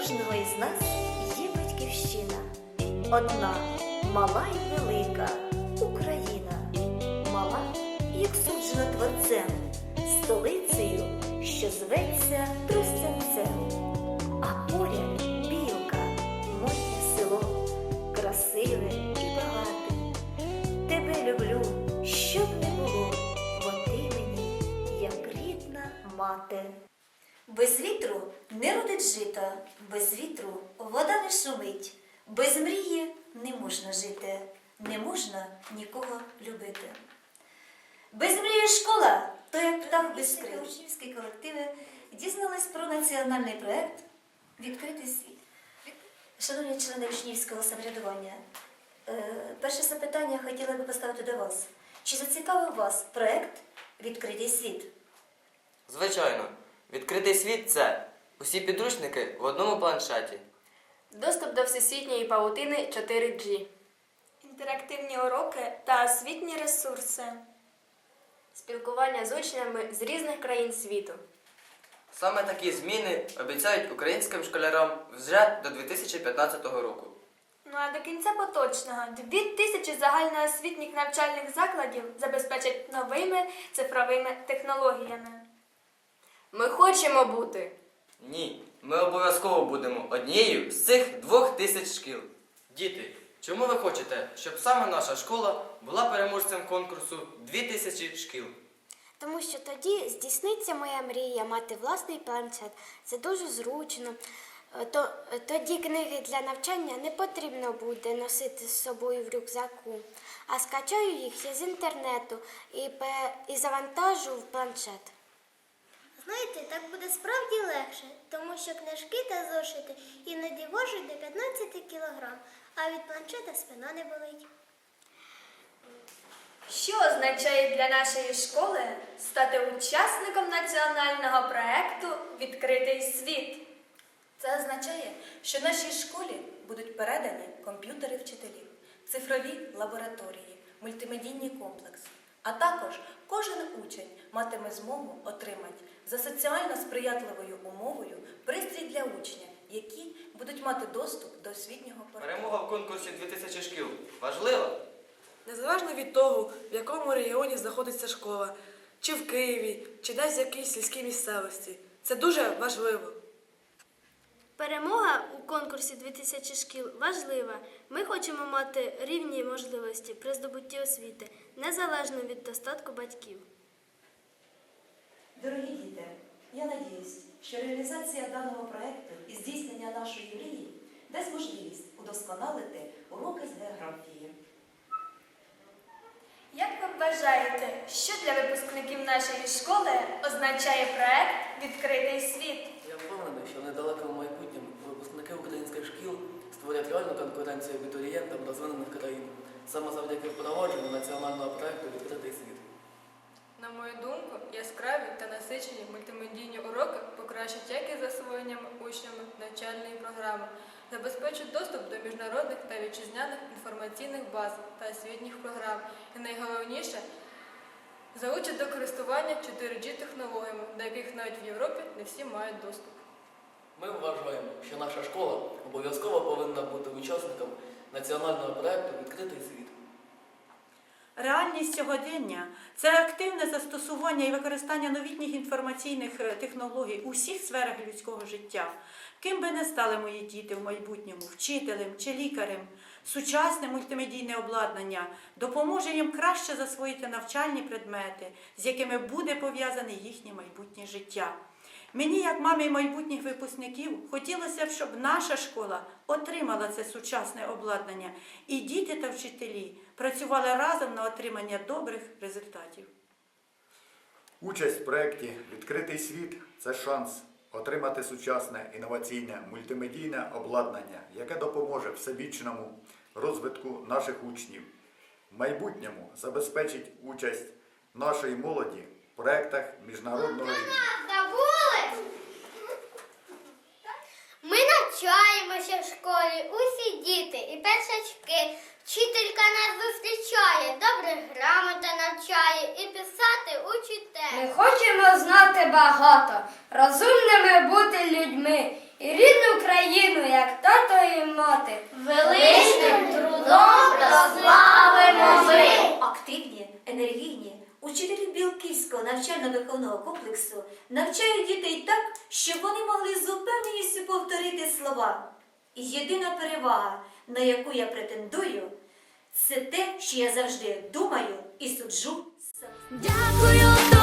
кожного із нас є батьківщина. Одна мала й велика Україна. Мала, як суджена творцем, столицею, що зветься Тростянцем. А поряд білка, моє село, красиве і багате. Тебе люблю, щоб не було, бо ти мені, як рідна мати. Без вітру не родить жита, без вітру вода не шумить, без мрії не можна жити, не можна нікого любити. Без мрії школа, то як птах без крил. Учнівські колективи дізнались про національний проект Відкритий світ. Шановні члени учнівського самоврядування, е, перше запитання хотіла би поставити до вас. Чи зацікавив вас проект Відкритий світ? Звичайно, відкритий світ це усі підручники в одному планшеті. Доступ до всесвітньої павутини 4G. інтерактивні уроки та освітні ресурси. Спілкування з учнями з різних країн світу. Саме такі зміни обіцяють українським школярам вже до 2015 року. Ну а до кінця поточного дві тисячі загальноосвітніх навчальних закладів забезпечать новими цифровими технологіями. Ми хочемо бути. Ні, ми обов'язково будемо однією з цих двох тисяч шкіл. Діти, чому ви хочете, щоб саме наша школа була переможцем конкурсу 2000 шкіл? Тому що тоді здійсниться моя мрія мати власний планшет. Це дуже зручно. Е, То, е, тоді книги для навчання не потрібно буде носити з собою в рюкзаку, а скачаю їх я з інтернету і, і завантажу в планшет. Знаєте, так буде справді легше, тому що книжки та зошити іноді важать до 15 кілограм, а від планшета спина не болить. Що означає для нашої школи стати учасником національного проекту Відкритий світ? Це означає, що нашій школі будуть передані комп'ютери вчителів, цифрові лабораторії, мультимедійні комплекси. А також кожен учень матиме змогу отримати за соціально сприятливою умовою пристрій для учня, які будуть мати доступ до освітнього порталу. Перемога в конкурсі 2000 шкіл важлива? Незалежно від того, в якому регіоні знаходиться школа, чи в Києві, чи десь в якійсь сільській місцевості. Це дуже важливо. Перемога у конкурсі 2000 шкіл важлива. Ми хочемо мати рівні можливості при здобутті освіти, незалежно від достатку батьків. Дорогі діти, я надіюсь, що реалізація даного проекту і здійснення нашої мрії дасть можливість удосконалити уроки з географії. Як ви вважаєте, що для випускників нашої школи означає проект Відкритий світ? Я впевнений, що в реальну абітурієнтам розвинених країн саме завдяки впровадженню національного проекту Відкритий світ. На мою думку, яскраві та насичені мультимедійні уроки покращать якість засвоєння учнями навчальної програми, забезпечать доступ до міжнародних та вітчизняних інформаційних баз та освітніх програм і найголовніше заучать до користування 4G технологіями, до яких навіть в Європі не всі мають доступ. Ми вважаємо, що наша школа обов'язково повинна бути учасником національного проекту Відкритий світ. Реальність сьогодення це активне застосування і використання новітніх інформаційних е, технологій у всіх сферах людського життя. Ким би не стали мої діти в майбутньому, вчителем чи лікарем, сучасне мультимедійне обладнання допоможе їм краще засвоїти навчальні предмети, з якими буде пов'язане їхнє майбутнє життя. Мені, як мамі майбутніх випускників, хотілося б, щоб наша школа отримала це сучасне обладнання, і діти та вчителі працювали разом на отримання добрих результатів. Участь в проєкті Відкритий світ це шанс отримати сучасне інноваційне мультимедійне обладнання, яке допоможе всебічному розвитку наших учнів. В майбутньому забезпечить участь нашої молоді в проєктах міжнародного рівня. школі усі діти і першачки. Вчителька нас зустрічає, добре грамота навчає і писати учите. Ми хочемо знати багато, розумними бути людьми і рідну країну, як тато і мати. Величним трудом прославимо ми. Активні, енергійні. Учителі Білківського навчально-виховного комплексу навчають дітей так, щоб вони могли з упевненістю повторити слова. Єдина перевага, на яку я претендую, це те, що я завжди думаю і суджу. Дякую